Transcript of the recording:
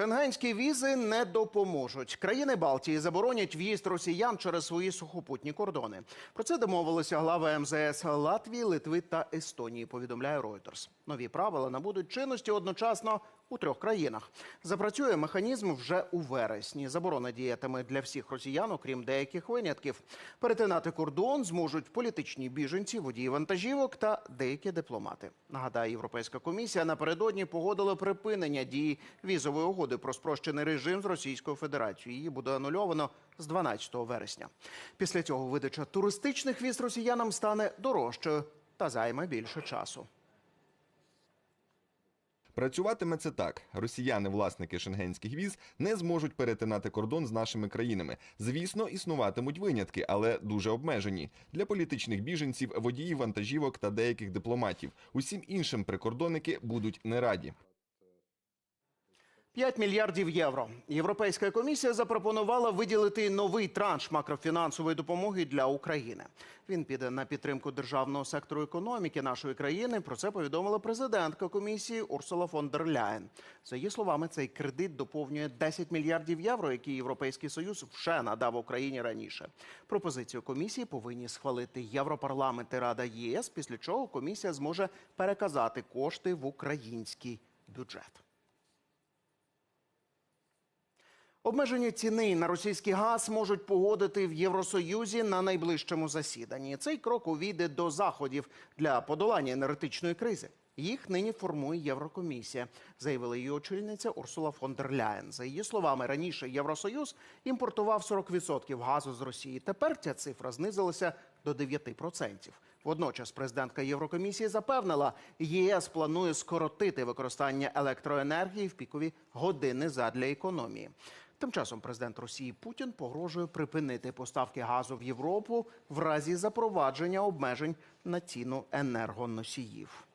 Шенгенські візи не допоможуть. Країни Балтії заборонять в'їзд росіян через свої сухопутні кордони. Про це домовилися глави МЗС Латвії, Литви та Естонії. Повідомляє Reuters. Нові правила набудуть чинності одночасно у трьох країнах. Запрацює механізм вже у вересні. Заборона діятиме для всіх росіян, окрім деяких винятків. Перетинати кордон зможуть політичні біженці, водії вантажівок та деякі дипломати. Нагадаю, Європейська комісія напередодні погодила припинення дії візової угоди про спрощений режим з Російською Федерацією. Її буде анульовано з 12 вересня. Після цього видача туристичних віз росіянам стане дорожчою та займе більше часу. Працюватиме це так: росіяни, власники шенгенських віз, не зможуть перетинати кордон з нашими країнами. Звісно, існуватимуть винятки, але дуже обмежені для політичних біженців, водіїв вантажівок та деяких дипломатів. Усім іншим прикордонники будуть не раді. 5 мільярдів євро. Європейська комісія запропонувала виділити новий транш макрофінансової допомоги для України. Він піде на підтримку державного сектору економіки нашої країни. Про це повідомила президентка комісії Урсула фон дер Ляєн. За її словами, цей кредит доповнює 10 мільярдів євро, які Європейський союз вже надав Україні раніше. Пропозицію комісії повинні схвалити Європарламент і Рада ЄС. Після чого комісія зможе переказати кошти в український бюджет. Обмеження ціни на російський газ можуть погодити в Євросоюзі на найближчому засіданні. Цей крок увійде до заходів для подолання енергетичної кризи. Їх нині формує Єврокомісія, заявила її очільниця Урсула фон дер Ляєн. За її словами, раніше Євросоюз імпортував 40% газу з Росії. Тепер ця цифра знизилася до 9%. Водночас президентка Єврокомісії запевнила, ЄС планує скоротити використання електроенергії в пікові години задля економії. Тим часом президент Росії Путін погрожує припинити поставки газу в Європу в разі запровадження обмежень на ціну енергоносіїв.